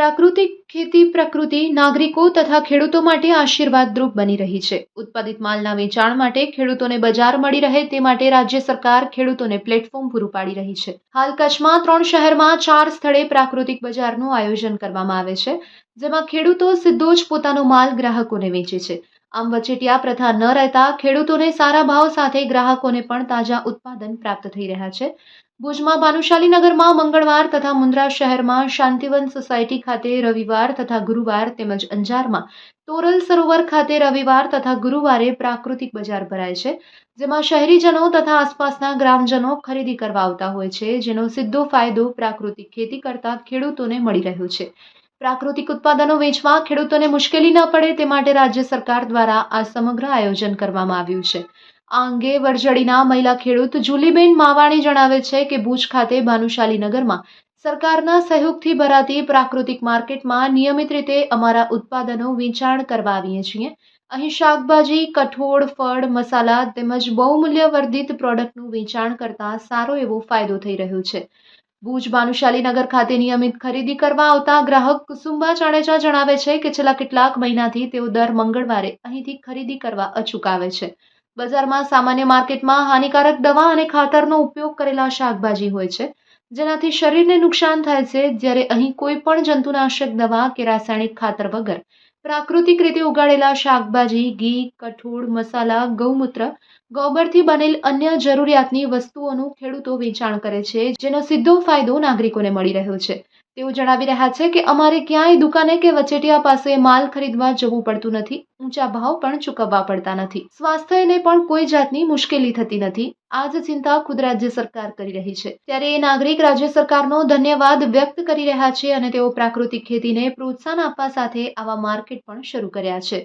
પ્રાકૃતિક ખેતી પ્રકૃતિ, નાગરિકો તથા ખેડૂતો માટે આશીર્વાદરૂપ બની રહી છે. ઉત્પાદિત માલના વેચાણ માટે ખેડૂતોને બજાર મળી રહે તે માટે રાજ્ય સરકાર ખેડૂતોને પ્લેટફોર્મ પૂરું પાડી રહી છે. હાલ કચ્છમાં ત્રણ શહેરમાં ચાર સ્થળે પ્રાકૃતિક બજારનું આયોજન કરવામાં આવે છે, જેમાં ખેડૂતો સીધો જ પોતાનો માલ ગ્રાહકોને વેચે છે. આમ વચેટિયા પ્રથા ન રહેતા ખેડૂતોને સારા ભાવ સાથે ગ્રાહકોને પણ તાજા ઉત્પાદન પ્રાપ્ત થઈ રહ્યા છે. ભુજમાં ભાનુશાલીનગરમાં મંગળવાર તથા મુન્દ્રા શહેરમાં શાંતિવન સોસાયટી ખાતે રવિવાર તથા ગુરુવાર તેમજ અંજારમાં તોરલ સરોવર ખાતે રવિવાર તથા ગુરુવારે પ્રાકૃતિક બજાર ભરાય છે, જેમાં શહેરીજનો તથા આસપાસના ગ્રામજનો ખરીદી કરવા આવતા હોય છે, જેનો સીધો ફાયદો પ્રાકૃતિક ખેતી કરતા ખેડૂતોને મળી રહ્યો છે. પ્રાકૃતિક ઉત્પાદનો વેચવા ખેડૂતોને મુશ્કેલી ન પડે તે માટે રાજ્ય સરકાર દ્વારા આ સમગ્ર આયોજન કરવામાં આવ્યું છે. આ અંગે વરજડીના મહિલા ખેડૂત જુલીબેન માવાણી જણાવે છે કે ભુજ ખાતે ભાનુશાલી નગરમાં સરકારના સહયોગથી ભરાતી પ્રાકૃતિક માર્કેટમાં નિયમિત રીતે અમારા ઉત્પાદનો વેચાણ કરવા આવીએ છીએ. અહીં શાકભાજી, કઠોળ, ફળ, મસાલા તેમજ બહુમૂલ્ય વર્ધિત પ્રોડક્ટનું વેચાણ કરતા સારો એવો ફાયદો થઈ રહ્યો છે. ભુજ ભાનુશાલીનગર ખાતે નિયમિત ખરીદી કરવા આવતા ગ્રાહક કુસુંબા જાડેજા જણાવે છે કે છેલ્લા કેટલાક મહિનાથી તેઓ દર મંગળવારે અહીંથી ખરીદી કરવા અચૂક આવે છે. બજારમાં સામાન્ય માર્કેટમાં હાનિકારક દવા અને ખાતરનો ઉપયોગ કરેલા શાકભાજી હોય છે, જેનાથી શરીરને નુકસાન થાય છે, જ્યારે અહીં કોઈ પણ જંતુનાશક દવા કે રાસાયણિક ખાતર વગર પ્રાકૃતિક રીતે ઉગાડેલા શાકભાજી, ઘી, કઠોળ, મસાલા, ગૌમૂત્ર, ગોબરથી બનેલ અન્ય જરૂરિયાતની વસ્તુઓનું ખેડૂતો વેચાણ કરે છે, જેનો સીધો ફાયદો નાગરિકોને મળી રહ્યો છે. તેઓ જણાવી રહ્યા છે કે અમારે ક્યાંય દુકાને કે વચેટિયા પાસે માલ ખરીદવા જવું પડતું નથી, ઊંચા ભાવ પણ ચૂકવવા પડતા નથી. સ્વાસ્થ્યને પણ કોઈ જાતની મુશ્કેલી થતી નથી. આ જ ચિંતા ખુદ રાજ્ય સરકાર કરી રહી છે. ત્યારે એ નાગરિક રાજ્ય સરકારનો ધન્યવાદ વ્યક્ત કરી રહ્યા છે અને તેઓ પ્રાકૃતિક ખેતીને પ્રોત્સાહન આપવા સાથે આવા માર્કેટ પણ શરૂ કર્યા છે.